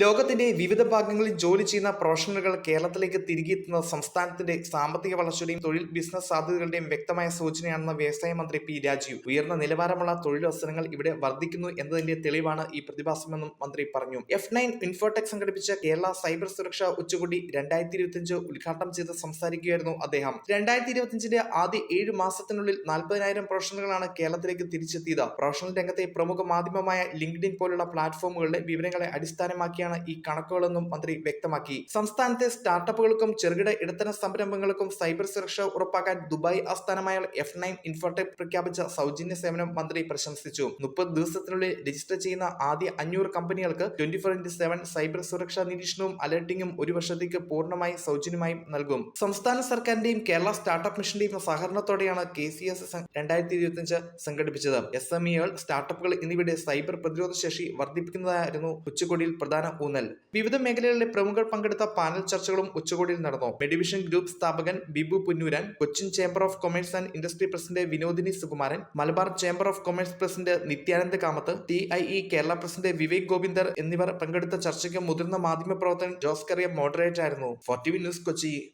ലോകത്തിന്റെ വിവിധ ഭാഗങ്ങളിൽ ജോലി ചെയ്യുന്ന പ്രൊഫഷണലുകൾ കേരളത്തിലേക്ക് തിരികെ എത്തുന്നത് സംസ്ഥാനത്തിന്റെ സാമ്പത്തിക വളർച്ചയുടെയും തൊഴിൽ ബിസിനസ് സാധ്യതകളുടെയും വ്യക്തമായ സൂചനയാണെന്ന് വ്യവസായ മന്ത്രി പി രാജീവ്. ഉയർന്ന നിലവാരമുള്ള തൊഴിലവസരങ്ങൾ ഇവിടെ വർദ്ധിക്കുന്നു എന്നതിന്റെ തെളിവാണ് ഈ പ്രതിഭാസമെന്നും മന്ത്രി പറഞ്ഞു. എഫ് നയൻ ഇൻഫോടെക് സംഘടിപ്പിച്ച കേരള സൈബർ സുരക്ഷാ ഉച്ചകോടി രണ്ടായിരത്തി ഇരുപത്തിയഞ്ച് ഉദ്ഘാടനം ചെയ്ത് സംസാരിക്കുകയായിരുന്നു അദ്ദേഹം. രണ്ടായിരത്തി ഇരുപത്തിയഞ്ചിന്റെ ആദ്യ ഏഴ് മാസത്തിനുള്ളിൽ നാൽപ്പതിനായിരം പ്രൊഫഷണലുകളാണ് കേരളത്തിലേക്ക് തിരിച്ചെത്തിയത്. പ്രൊഫഷണൽ രംഗത്തെ പ്രമുഖ മാധ്യമമായ ലിങ്ക്ഡിൻ പോലുള്ള പ്ലാറ്റ്ഫോമുകളുടെ വിവരങ്ങളെ അടിസ്ഥാനമാക്കിയാണ് ഈ കണക്കുകളെന്നും മന്ത്രി വ്യക്തമാക്കി. സംസ്ഥാനത്തെ സ്റ്റാർട്ടപ്പുകൾക്കും ചെറുകിട ഇടത്തരം സംരംഭങ്ങൾക്കും സൈബർ സുരക്ഷ ഉറപ്പാക്കാൻ ദുബായ് ആസ്ഥാനമായ എഫ് നൈൻ ഇൻഫോടെക് പ്രഖ്യാപിച്ച സൗജന്യ സേവനം മന്ത്രി പ്രശംസിച്ചു. മുപ്പത് ദിവസത്തിനുള്ളിൽ രജിസ്റ്റർ ചെയ്യുന്ന ആദ്യ അഞ്ഞൂറ് കമ്പനികൾക്ക് twenty four into seven cyber സുരക്ഷാ നിരീക്ഷണവും അലർട്ടിങ്ങും ഒരു വർഷത്തേക്ക് പൂർണമായി സൗജന്യമായും നൽകും. സംസ്ഥാന സർക്കാരിന്റെയും കേരള സ്റ്റാർട്ടപ്പ് മിഷന്റെയും സഹകരണത്തോടെയാണ് കെ സി എസ് രണ്ടായിരത്തി ഇരുപത്തിയഞ്ച് സംഘടിപ്പിച്ചത്. എസ് എം സ്റ്റാർട്ടപ്പുകൾ എന്നിവയുടെ സൈബർ പ്രതിരോധ ശേഷി വർദ്ധിപ്പിക്കുന്നതായിരുന്നു ഉച്ചകോടിയിൽ പ്രധാന ഊന്നൽ. വിവിധ മേഖലകളിലെ പ്രമുഖർ പങ്കെടുത്ത പാനൽ ചർച്ചകളും ഉച്ചകോടിയിൽ നടന്നു. മെഡിവിഷൻ ഗ്രൂപ്പ് സ്ഥാപകൻ Bibu Punnooran Cochin chamber of commerce and industry president Vinodini Sukumaran Malabar chamber of commerce president Nityananda Kamath T I E Kerala president Vivek Govindar എന്നിവർ പങ്കെടുത്ത ചർച്ചയ്ക്ക് മുതിർന്ന മാധ്യമ പ്രവർത്തകൻ ജോസ് കറിയ മോഡറേറ്റ് ആയിരുന്നു. Four forty news Kochi.